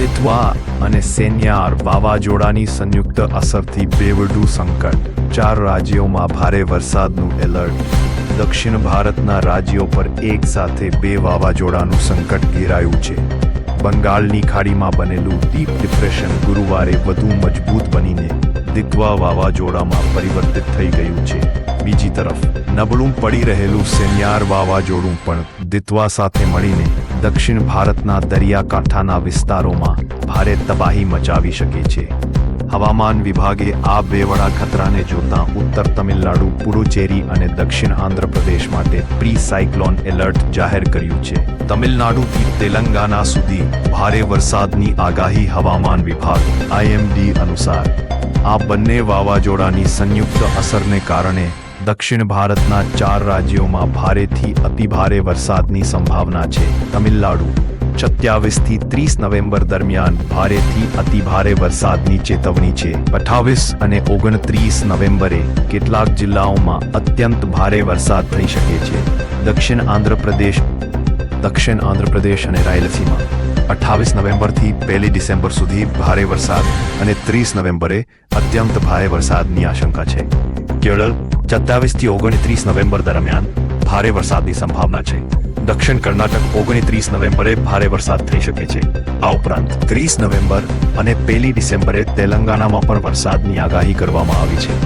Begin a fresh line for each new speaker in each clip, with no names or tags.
દિત્વા અને સેન્યાર વાવાઝોડાની સંયુક્ત અસરથી બેવડું સંકટ. ચાર રાજ્યોમાં ભારે વરસાદનું એલર્ટ. દક્ષિણ ભારતના રાજ્યો પર એક સાથે બે વાવાઝોડાનું સંકટ ઘેરાયું છે. બંગાળની ખાડીમાં બનેલું ડીપ ડિપ્રેશન ગુરુવારે વધુ મજબૂત બનીને દિગ્વા વાવાઝોડામાં પરિવર્તિત થઈ ગયું છે. બીજી તરફ, નબળું પડી રહેલું સેન્યાર વાવાઝોડું પણ દિત્વા સાથે મળીને દક્ષિણ ભારતના દરિયાકાંઠાના વિસ્તારોમાં ભારે તબાહી મચાવી શકે છે. હવામાન વિભાગે આ બેવડા ખતરાને જોતા ઉત્તર તમિલનાડુ, પુડુચેરી અને દક્ષિણ આંધ્રપ્રદેશ માટે પ્રી સાયક્લોન એલર્ટ જાહેર કર્યું છે. તમિલનાડુથી તેલંગાના સુધી ભારે વરસાદની આગાહી હવામાન વિભાગ, આઈએમડી અનુસાર. આ બંને વાવાઝોડાની સંયુક્ત અસરને કારણે દક્ષિણ ભારતના ચાર રાજ્યોમાં ભારેથી અતિભારે વરસાદની સંભાવના છે. તમિલનાડુ સત્યાવીસથી ત્રીસ નવેમ્બર દરમિયાન ભારેથી અતિભારે વરસાદની ચેતવણી છે. અઠાવીસ અને ઓગણત્રીસ નવેમ્બરે કેટલાક જિલ્લાઓમાં અત્યંત ભારે વરસાદ થઈ શકે છે. દક્ષિણ આંધ્રપ્રદેશ દક્ષિણ આંધ્રપ્રદેશ અને રાયલસીમા. અઠ્ઠાવીસ નવેમ્બરથી પહેલી ડિસેમ્બર સુધી ભારે વરસાદ અને ત્રીસ નવેમ્બરે અત્યંત ભારે વરસાદની આશંકા છે. કેરળ સત્તાવીસથી ઓગણત્રીસ નવેમ્બર દરમિયાન ભારે વરસાદની સંભાવના છે. દક્ષિણ કર્ણાટક ઓગણત્રીસ નવેમ્બરે ભારે વરસાદ થઈ શકે છે. આ ઉપરાંત ત્રીસ નવેમ્બર અને પહેલી ડિસેમ્બરે તેલંગાણામાં પણ વરસાદની આગાહી કરવામાં આવી છે.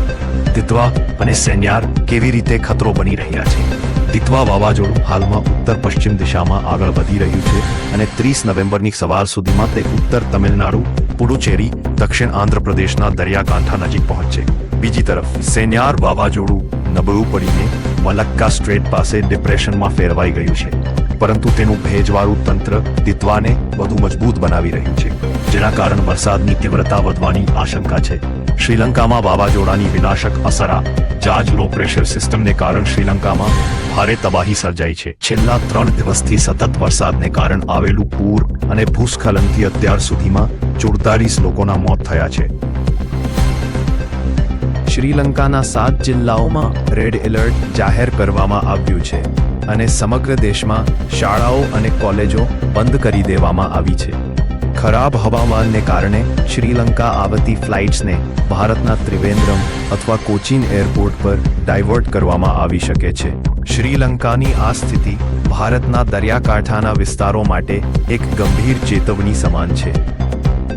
દિત્વા અને સેન્યાર કેવી રીતે ખતરો બની રહ્યા છે? દિત્વા વાવાઝોડું હાલમાં ઉત્તર પશ્ચિમ દિશામાં આગળ વધી રહ્યું છે અને ત્રીસ નવેમ્બરની સવાર સુધીમાં તે ઉત્તર તમિલનાડુ, પુડુચેરી, દક્ષિણ આંધ્રપ્રદેશના દરિયાકાંઠા નજીક પહોંચશે. બીજી તરફ, સેન્યાર વાવાઝોડું નબળું પડીને મલક્કા સ્ટ્રેટ પાસે ડિપ્રેશનમાં ફેરવાઈ ગયું છે. પરંતુ તેનું ભેજવાળું તંત્ર દિત્વાને વધુ મજબૂત બનાવી રહ્યું છે, જેના કારણ વરસાદની તીવ્રતા વધવાની આશંકા છે. શ્રીલંકામાં વાવાઝોડાની વિનાશક અસરા, જાજ લો પ્રેશર સિસ્ટમને કારણ શ્રીલંકામાં ભારે તબાહી સર્જાઈ છે. છેલ્લા ત્રણ દિવસથી સતત વરસાદને કારણે આવેલું પૂર અને ભૂસ્ખલનથી અત્યાર સુધીમાં ચુડતાલીસ લોકોના મોત થયા છે. શ્રીલંકાના સાત જિલ્લાઓમાં રેડ એલર્ટ જાહેર કરવામાં આવ્યું છે અને સમગ્ર દેશમાં શાળાઓ અને કોલેજો બંધ કરી દેવામાં આવી છે. ખરાબ હવામાનને કારણે શ્રીલંકા આવતી ફ્લાઇટ્સને ભારતના ત્રિવેન્દ્રમ અથવા કોચીન એરપોર્ટ પર ડાયવર્ટ કરવામાં આવી શકે છે. શ્રીલંકાની આ સ્થિતિ ભારતના દરિયાકાંઠાના વિસ્તારો માટે એક ગંભીર ચેતવણી સમાન છે.